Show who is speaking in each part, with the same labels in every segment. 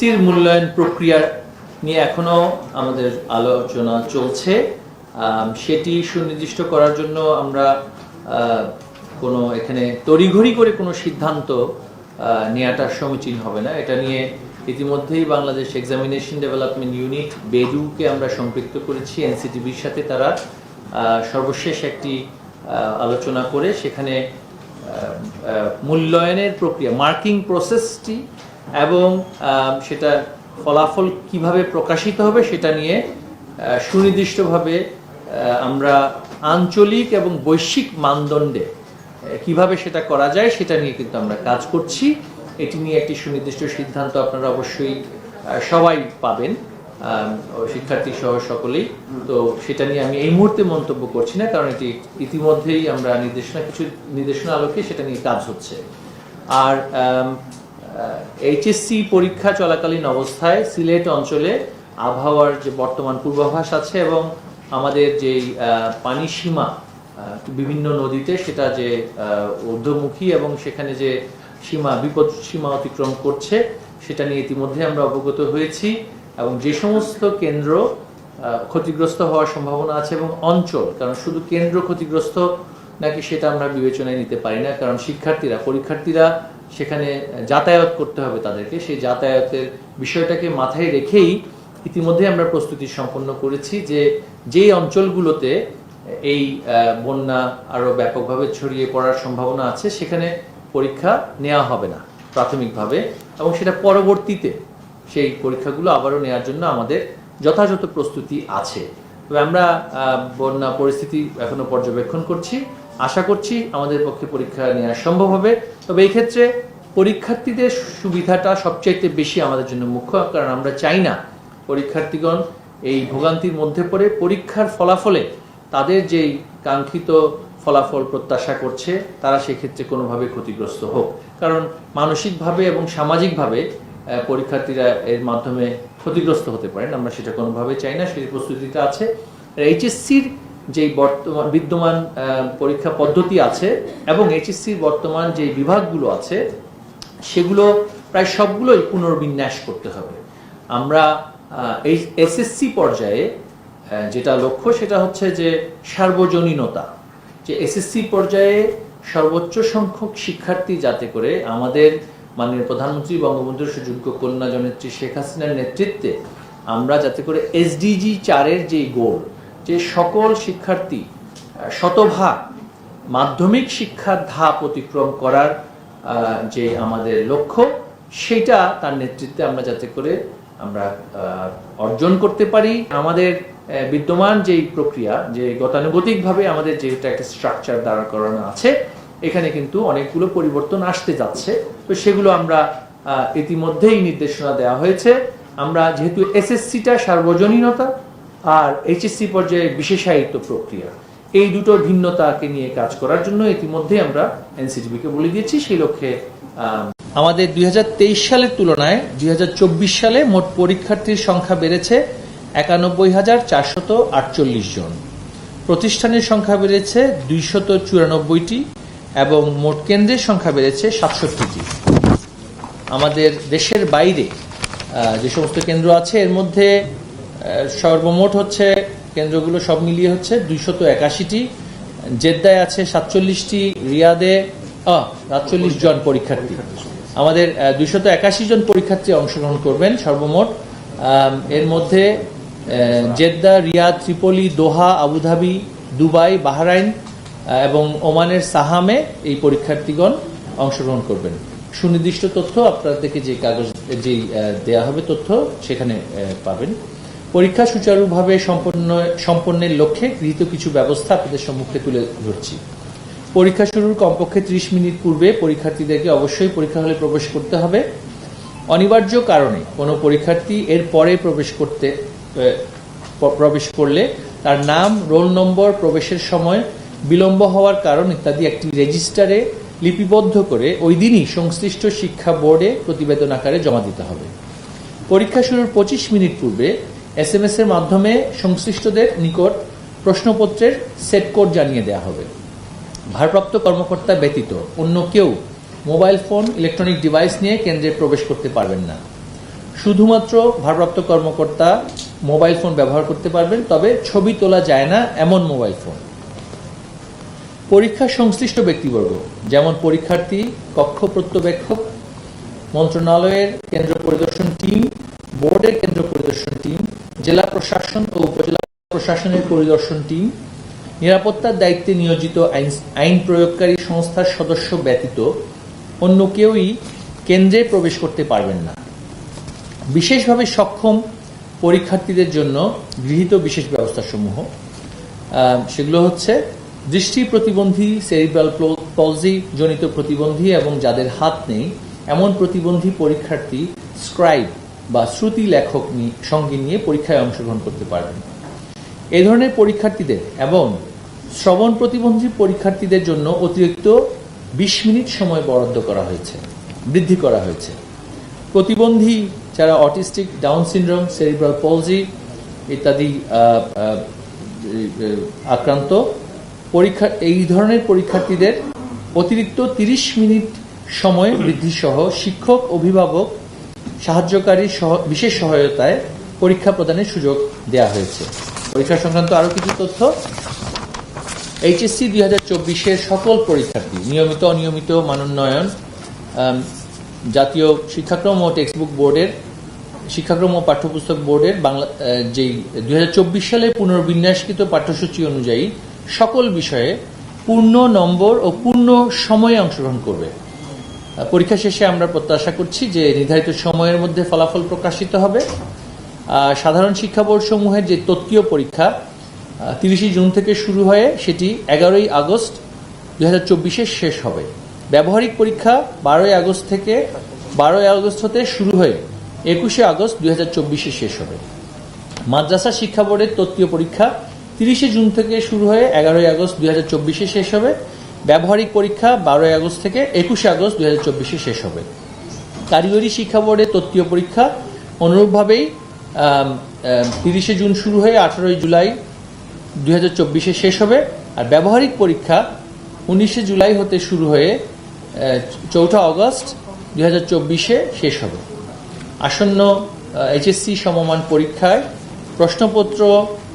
Speaker 1: এইচএসসির মূল্যায়ন প্রক্রিয়া নিয়ে এখনও আমাদের আলোচনা চলছে। সেটি সুনির্দিষ্ট করার জন্য আমরা কোনো এখানে তড়িঘড়ি করে কোনো সিদ্ধান্ত নেওয়াটা সমীচীন হবে না। এটা নিয়ে ইতিমধ্যেই বাংলাদেশ এক্সামিনেশন ডেভেলপমেন্ট ইউনিট বেডুকে আমরা সম্পৃক্ত করেছি। এনসিটিভির সাথে তারা সর্বশেষ একটি আলোচনা করে সেখানে মূল্যায়নের প্রক্রিয়া, মার্কিং প্রসেসটি এবং সেটা ফলাফল কীভাবে প্রকাশিত হবে সেটা নিয়ে সুনির্দিষ্টভাবে আমরা আঞ্চলিক এবং বৈশ্বিক মানদণ্ডে কীভাবে সেটা করা যায় সেটা নিয়ে কিন্তু আমরা কাজ করছি। এটি নিয়ে একটি সুনির্দিষ্ট সিদ্ধান্ত আপনারা অবশ্যই সবাই পাবেন শিক্ষার্থী সহ সকলেই। তো সেটা নিয়ে আমি এই মুহূর্তে মন্তব্য করছি না, কারণ এটি ইতিমধ্যেই আমরা নির্দেশনা, কিছু নির্দেশনা আলোকে সেটা নিয়ে কাজ হচ্ছে। আর এইচএসসি পরীক্ষা চলাকালীন অবস্থায় সিলেট অঞ্চলে আবহাওয়ার যে বর্তমান পূর্বাভাস আছে এবং আমাদের আহ, পানি সীমা বিভিন্ন নদীতে সেটা যে ঊর্ধ্বমুখী এবং সেখানে যে সীমা বিপদ সীমা অতিক্রম করছে সেটা নিয়ে ইতিমধ্যে আমরা অবগত হয়েছি এবং যে সমস্ত কেন্দ্র ক্ষতিগ্রস্ত হওয়ার সম্ভাবনা আছে এবং অঞ্চল কারণ শুধু কেন্দ্র ক্ষতিগ্রস্ত নাকি সেটা আমরা বিবেচনায় নিতে পারি না কারণ শিক্ষার্থীরা পরীক্ষার্থীরা সেখানে যাতায়াত করতে হবে তাদেরকে। সেই যাতায়াতের বিষয়টাকে মাথায় রেখেই ইতিমধ্যে আমরা প্রস্তুতি সম্পন্ন করেছি যে যেই অঞ্চলগুলোতে এই বন্যা আরও ব্যাপকভাবে ছড়িয়ে পড়ার সম্ভাবনা আছে, সেখানে পরীক্ষা নেওয়া হবে না প্রাথমিকভাবে এবং সেটা পরবর্তীতে সেই পরীক্ষাগুলো আবারও নেওয়ার জন্য আমাদের যথাযথ প্রস্তুতি আছে। তবে আমরা বন্যা পরিস্থিতি এখনও পর্যবেক্ষণ করছি। আশা করছি আমাদের পক্ষে পরীক্ষা নেওয়া সম্ভব হবে। তবে এই ক্ষেত্রে পরীক্ষার্থীদের সুবিধাটা সবচাইতে বেশি আমাদের জন্য মুখ্য, কারণ আমরা চাই না পরীক্ষার্থীগণ এই ভোগান্তির মধ্যে পড়ে পরীক্ষার ফলাফলে তাদের যেই কাঙ্ক্ষিত ফলাফল প্রত্যাশা করছে, তারা সেক্ষেত্রে কোনোভাবে ক্ষতিগ্রস্ত হোক। কারণ মানসিকভাবে এবং সামাজিকভাবে পরীক্ষার্থীরা এর মাধ্যমে ক্ষতিগ্রস্ত হতে পারেন। আমরা সেটা কোনোভাবে চাই না, সেই প্রস্তুতিটা আছে। এইচএসসির যেই বর্তমান বিদ্যমান পরীক্ষা পদ্ধতি আছে এবং এইচএসসির বর্তমান যে বিভাগগুলো আছে, সেগুলো প্রায় সবগুলোই পুনর্বিন্যাস করতে হবে। আমরা এই এসএসসি পর্যায়ে যেটা লক্ষ্য সেটা হচ্ছে যে সার্বজনীনতা। যে এসএসসি পর্যায়ে সর্বোচ্চ সংখ্যক শিক্ষার্থী যাতে করে আমাদের মাননীয় প্রধানমন্ত্রী বঙ্গবন্ধুর সুযোগ্য কন্যা জনেত্রী শেখ হাসিনার নেতৃত্বে আমরা যাতে করে এসডিজি চারের যে গোল যে সকল শিক্ষার্থী শতভাগ মাধ্যমিক শিক্ষার ধাপ অতিক্রম করার যে আমাদের লক্ষ্য সেটা তার নেতৃত্বে আমরা যাতে করে আমরা অর্জন করতে পারি। আমাদের বিদ্যমান যেই প্রক্রিয়া, যে গতানুগতিকভাবে আমাদের যেটা একটা স্ট্রাকচার দাঁড়া করানো আছে, এখানে কিন্তু অনেকগুলো পরিবর্তন আসতে যাচ্ছে। তো সেগুলো আমরা ইতিমধ্যেই নির্দেশনা দেওয়া হয়েছে। আমরা যেহেতু এসএসসিটা সার্বজনীনতা আর এইচএসসি পর্যায়ে বিশেষায়িত প্রক্রিয়া। এই দুটো ভিন্নতাকে নিয়ে কাজ করার জন্য ইতিমধ্যে আমরা এনসিটিভিকে বলে দিয়েছি সেই লক্ষ্যে আম, আমাদের দুই হাজার তেইশ সালের তুলনায় দুই সালে মোট পরীক্ষার্থীর সংখ্যা বেড়েছে একানব্বই হাজার চারশত আটচল্লিশ জন। প্রতিষ্ঠানের সংখ্যা বেড়েছে দুইশত চুরানব্বইটি এবং মোট কেন্দ্রের সংখ্যা বেড়েছে সাতষট্টিটি। আমাদের দেশের বাইরে যে সমস্ত কেন্দ্র আছে এর মধ্যে সর্বমোট হচ্ছে কেন্দ্রগুলো সব মিলিয়ে হচ্ছে দুইশত একাশিটি। জেদ্দায় আছে সাতচল্লিশটি, রিয়াদে সাতচল্লিশ জন পরীক্ষার্থী। আমাদের দুইশত একাশি জন পরীক্ষার্থী অংশগ্রহণ করবেন সর্বমোট। এর মধ্যে Jeddah, Riyadh, Tripoli, Doha, Abu Dhabi, Dubai, Bahrain এবং ওমানের সাহামে এই পরীক্ষার্থীগণ অংশগ্রহণ করবেন। সুনির্দিষ্ট তথ্য আপনাদেরকে যে কাগজ, যে দেয়া হবে তথ্য সেখানে পাবেন। পরীক্ষা সুচারুভাবে সম্পন্ন, সম্পন্নের লক্ষ্যে গৃহীত কিছু ব্যবস্থা আপনাদের সম্মুখে তুলে ধরছি। পরীক্ষা শুরুর কমপক্ষে ত্রিশ মিনিট পূর্বে পরীক্ষার্থীদেরকে অবশ্যই পরীক্ষা হলে প্রবেশ করতে হবে। অনিবার্য কারণে কোনো পরীক্ষার্থী এর পরে প্রবেশ করতে প্রবেশ করলে তার নাম, রোল নম্বর, প্রবেশের সময়, বিলম্ব হওয়ার কারণ ইত্যাদি একটি রেজিস্টারে লিপিবদ্ধ করে ওই দিনই সংশ্লিষ্ট শিক্ষা বোর্ডে প্রতিবেদন আকারে জমা দিতে হবে। পরীক্ষা শুরুর পঁচিশ মিনিট পূর্বে এস এম এস এর মাধ্যমে সংশ্লিষ্টদের নিকট প্রশ্নপত্রের সেট কোড জানিয়ে দেওয়া হবে। ভারপ্রাপ্ত কর্মকর্তা ব্যতীত অন্য কেউ মোবাইল ফোন ইলেকট্রনিক ডিভাইস নিয়ে কেন্দ্রে প্রবেশ করতে পারবেন না। শুধুমাত্র ভারপ্রাপ্ত কর্মকর্তা মোবাইল ফোন ব্যবহার করতে পারবেন, তবে ছবি তোলা যায় না এমন মোবাইল ফোন। পরীক্ষা সংশ্লিষ্ট ব্যক্তিবর্গ, যেমন পরীক্ষার্থী, কক্ষ প্রত্যবেক্ষক, মন্ত্রণালয়ের কেন্দ্র পরিদর্শন টিম বোর্ডের কেন্দ্র পরিদর্শন টিম জেলা প্রশাসন ও উপজেলা প্রশাসনের পরিদর্শন টিম নিরাপত্তার দায়িত্বে নিয়োজিত আইন প্রয়োগকারী সংস্থার সদস্য ব্যতীত অন্য কেউই কেন্দ্রে প্রবেশ করতে পারবেন না। বিশেষভাবে সক্ষম পরীক্ষার্থীদের জন্য গৃহীত বিশেষ ব্যবস্থাসমূহ সেগুলো হচ্ছে দৃষ্টি প্রতিবন্ধী সেরিব্রাল পলজি জনিত প্রতিবন্ধী এবং যাদের হাত নেই, এমন প্রতিবন্ধী পরীক্ষার্থী স্ক্রাইব বা শ্রুতি লেখক সঙ্গে নিয়ে পরীক্ষায় অংশগ্রহণ করতে পারবেন। এই ধরনের পরীক্ষার্থীদের এবং শ্রবণ প্রতিবন্ধী পরীক্ষার্থীদের জন্য অতিরিক্ত বিশ মিনিট সময় বরাদ্দ করা হয়েছে, বৃদ্ধি করা হয়েছে। প্রতিবন্ধী যারা autistic down syndrome, cerebral palsy ইত্যাদি আক্রান্ত, পরীক্ষা, এই ধরনের পরীক্ষার্থীদের অতিরিক্ত তিরিশ মিনিট সময় বৃদ্ধি সহ শিক্ষক, অভিভাবক সাহায্যকারী সহ- বিশেষ সহায়তায় পরীক্ষা প্রদানের সুযোগ দেওয়া হয়েছে। পরীক্ষা সংক্রান্ত আরও কিছু তথ্য? এইচএসসি দুই হাজার চব্বিশের সকল পরীক্ষার্থী, নিয়মিত অনিয়মিত মানোন্নয়ন জাতীয় শিক্ষাক্রম ও টেক্সটবুক বোর্ডের শিক্ষাক্রম ও পাঠ্যপুস্তক বোর্ডের বাংলা যেই দুই চব্বিশ সালে পুনর্বিন্যাসকৃত পাঠ্যসূচি অনুযায়ী সকল বিষয়ে পূর্ণ নম্বর ও পূর্ণ সময়ে অংশগ্রহণ করবে। পরীক্ষা শেষে আমরা প্রত্যাশা করছি যে নির্ধারিত সময়ের মধ্যে ফলাফল প্রকাশিত হবে। সাধারণ শিক্ষা বোর্ড সমূহের যে তত্ত্বীয় পরীক্ষা তিরিশে জুন থেকে শুরু হয়ে সেটি এগারোই আগস্ট দুই হাজার শেষ হবে। ব্যবহারিক পরীক্ষা বারোই আগস্ট থেকে বারোই আগস্ট হতে শুরু হয়ে একুশে আগস্ট দুই হাজার শেষ হবে। মাদ্রাসা শিক্ষা বোর্ডের তত্ত্বীয় পরীক্ষা তিরিশে জুন থেকে শুরু হয়ে এগারোই আগস্ট দুই হাজার শেষ হবে। ব্যবহারিক পরীক্ষা বারোই আগস্ট থেকে একুশে আগস্ট দুই হাজার চব্বিশে শেষ হবে। কারিগরি শিক্ষা বোর্ডের তত্ত্বীয় পরীক্ষা। অনুরূপভাবেই তিরিশে জুন শুরু হয়ে আঠারোই জুলাই দু হাজার চব্বিশে শেষ হবে আর ব্যবহারিক পরীক্ষা উনিশে জুলাই হতে শুরু হয়ে চৌঠা অগস্ট দু হাজার চব্বিশে শেষ হবে। আসন্ন এইচএসসি সমমান পরীক্ষায় প্রশ্নপত্র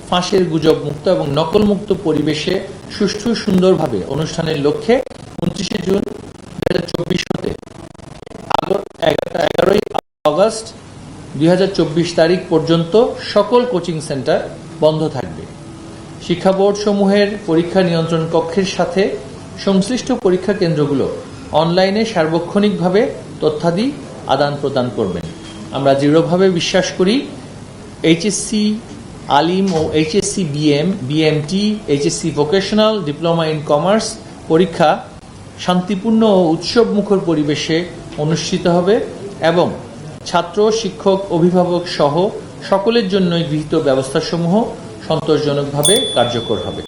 Speaker 1: ফাঁসের গুজব মুক্ত এবং নকল মুক্ত পরিবেশে সুষ্ঠু সুন্দরভাবে অনুষ্ঠানের লক্ষ্যে উনত্রিশে জুন দুই হাজার চব্বিশ হতে এগারোই আগস্ট দুই তারিখ পর্যন্ত সকল কোচিং সেন্টার বন্ধ থাকবে। শিক্ষা বোর্ড সমূহের পরীক্ষা নিয়ন্ত্রণ কক্ষের সাথে সংশ্লিষ্ট পরীক্ষা কেন্দ্রগুলো অনলাইনে সার্বক্ষণিকভাবে তথ্যাদি আদান প্রদান করবেন। আমরা দৃঢ়ভাবে বিশ্বাস করি, HSC Alim O HSC BM BMT HSC vocational diploma in commerce পরীক্ষা শান্তিপূর্ণ ও উৎসবমুখর পরিবেশে অনুষ্ঠিত হবে এবং ছাত্র, শিক্ষক, অভিভাবক সহ সকলের জন্যই গৃহীত ব্যবস্থাসমূহ সন্তোষজনকভাবে কার্যকর হবে।